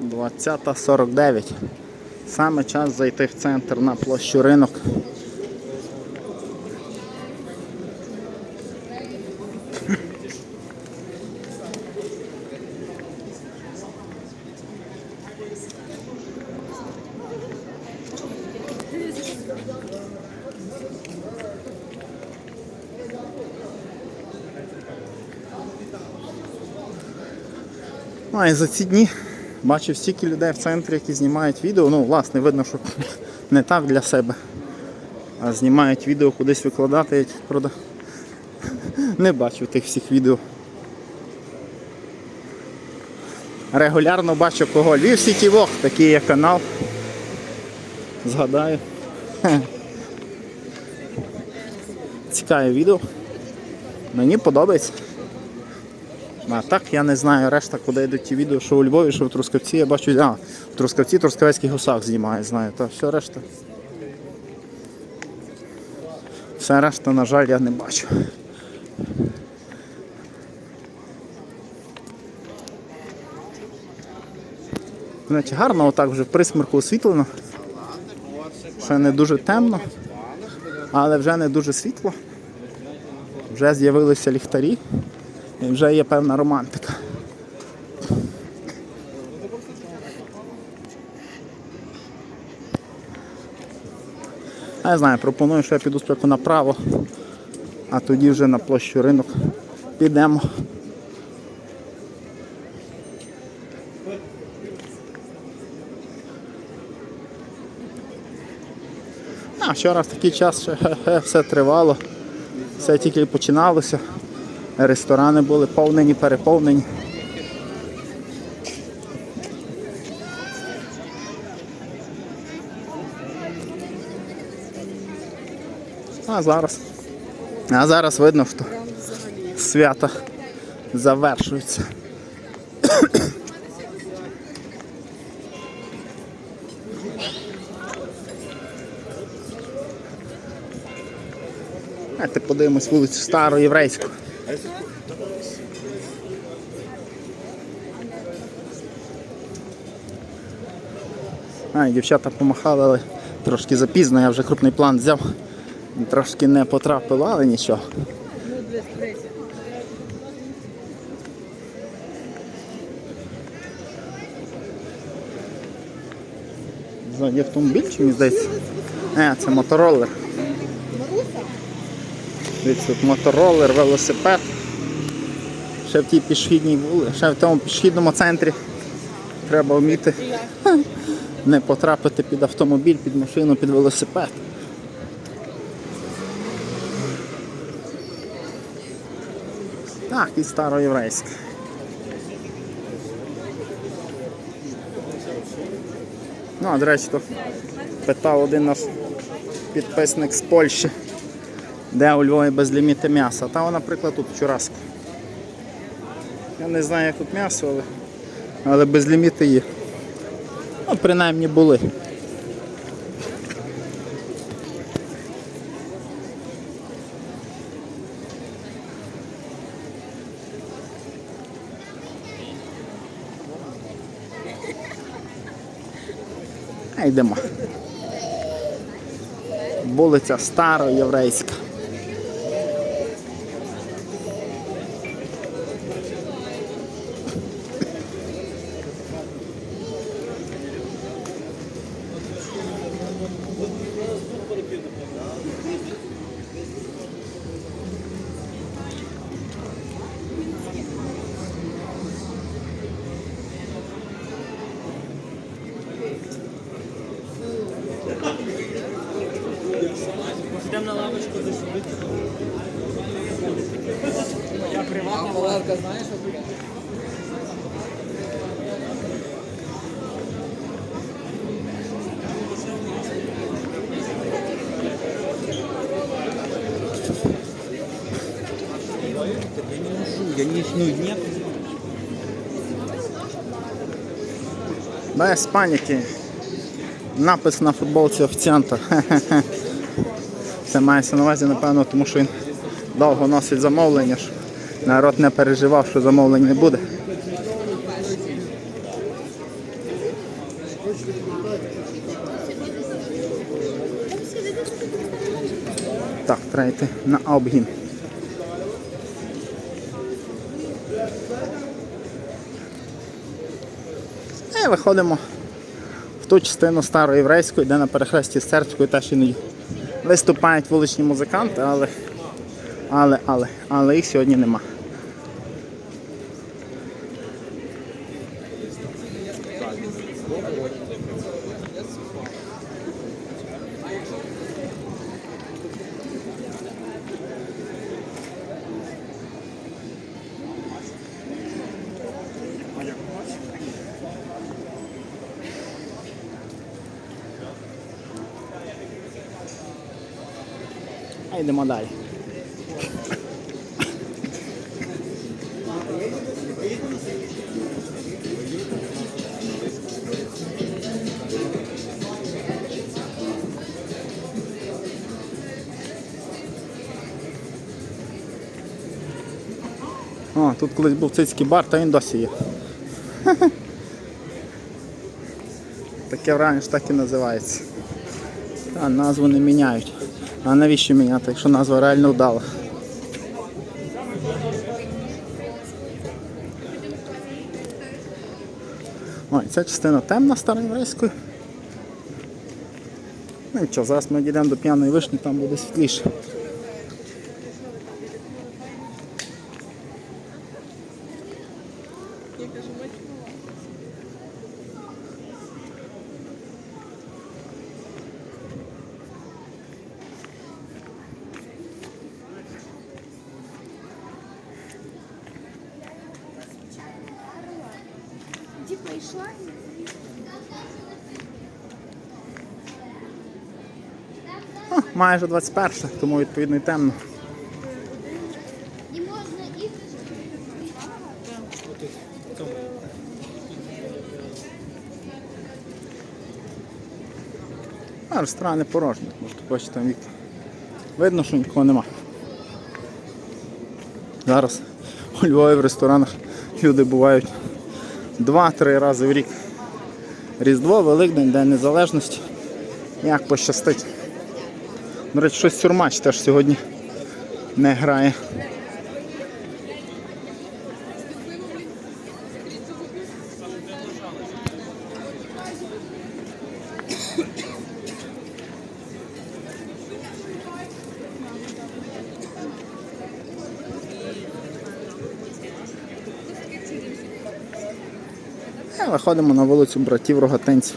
20.49. Саме час зайти в центр на площу ринок. Ну, і за ці дні бачив стільки людей в центрі, які знімають відео. Ну, власне, видно, що не так для себе. А знімають відео кудись викладати. Я, правда, не бачив тих всіх відео. Регулярно бачу кого. Львів Сіті Вог, такий є канал. Згадаю. Цікаве відео. Мені подобається. А так я не знаю решта, куди йдуть ті відео, що у Львові, що в Трускавці, я бачу, а, в Трускавці Трускавецький гусак знімає, знаю, та все решта. Все решта, на жаль, я не бачу. Значить, гарно отак вже в присмірку освітлено. Ще не дуже темно, але вже не дуже світло. Вже з'явилися ліхтарі. І вже є певна романтика. Я знаю, пропоную, що я піду спеку направо, а тоді вже на площу ринок підемо. А вчора в такий час ще все тривало, все тільки починалося. Ресторани були повнені, переповнені. А зараз. А зараз видно, що свята завершуються. Давайте подивимось вулицю Староєврейську. А, дівчата помахали, але трошки запізно, я вже крупний план взяв. Трошки не потрапило, але нічого. Ззаді автомобіль чи мені здається? Не, це мотороллер. Дивіться, тут мотороллер, велосипед. Ще в тій пішохідній вулиці, ще в тому пішохідному центрі треба вміти не потрапити під автомобіль, під машину, під велосипед. Так, і староєврейське. Ну, а до речі, то питав один наш підписник з Польщі, де у Львові безліміти м'яса. Та, наприклад, тут в Я не знаю, як тут м'ясо, але, але безліміти є. Ну, принаймні були. А йдемо. Вулиця Староєврейська. Йдемо на лавочку засідати. Я приватна. Палатка, знаєш, що Ну нет. Без паніки. Напис на футболці офіціанта. Це мається на увазі, напевно, тому що він довго носить замовлення, що народ не переживав, що замовлень не буде. Так, треба йти на обгін. І виходимо в ту частину староєврейської, де на перехресті з церквою теж іноді виступають вуличні музиканти, але, але, але, але їх сьогодні нема. А йдемо далі. О, тут колись був цицький бар, та він досі є. Таке враження що так і називається. Та, назву не міняють. А навіщо міняти, якщо назва реально вдала? Ой, ця частина темна староєврейською. Ну нічого, зараз ми дійдемо до п'яної вишні, там буде світліше. Ді прийшла. О, майже 21, тому відповідно і темно. А ресторани порожні, можете бачити там вікна. Видно, що нікого нема. Зараз у Львові в ресторанах люди бувають 2-3 рази в рік. Різдво, Великдень, День Незалежності. Як пощастить. До речі, щось Сюрмач теж сьогодні не грає. Виходимо на вулицю братів Рогатинців.